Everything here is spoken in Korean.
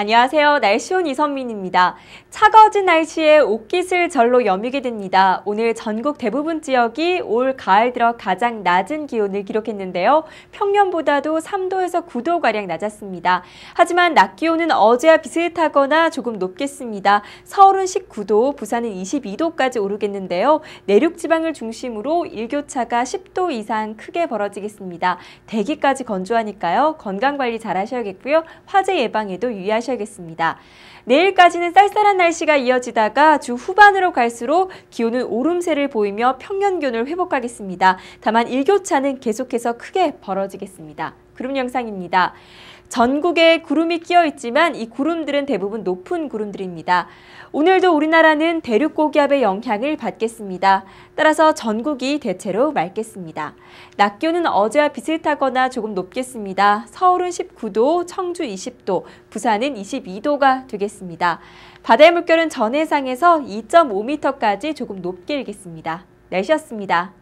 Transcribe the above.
안녕하세요. 날씨 온 이선민입니다. 차가워진 날씨에 옷깃을 절로 여미게 됩니다. 오늘 전국 대부분 지역이 올 가을 들어 가장 낮은 기온을 기록했는데요. 평년보다도 3도에서 9도가량 낮았습니다. 하지만 낮 기온은 어제와 비슷하거나 조금 높겠습니다. 서울은 19도, 부산은 22도까지 오르겠는데요. 내륙 지방을 중심으로 일교차가 10도 이상 크게 벌어지겠습니다. 대기까지 건조하니까요. 건강관리 잘 하셔야겠고요. 화재 예방에도 유의하셔야 겠습니다. 하셔야겠습니다. 내일까지는 쌀쌀한 날씨가 이어지다가 주 후반으로 갈수록 기온은 오름세를 보이며 평년 기온을 회복하겠습니다. 다만 일교차는 계속해서 크게 벌어지겠습니다. 구름 영상입니다. 전국에 구름이 끼어 있지만 이 구름들은 대부분 높은 구름들입니다. 오늘도 우리나라는 대륙 고기압의 영향을 받겠습니다. 따라서 전국이 대체로 맑겠습니다. 낮 기온은 어제와 비슷하거나 조금 높겠습니다. 서울은 19도, 청주 20도, 부산은 22도가 되겠습니다. 바다의 물결은 전해상에서 2.5m까지 조금 높게 일겠습니다. 날씨였습니다.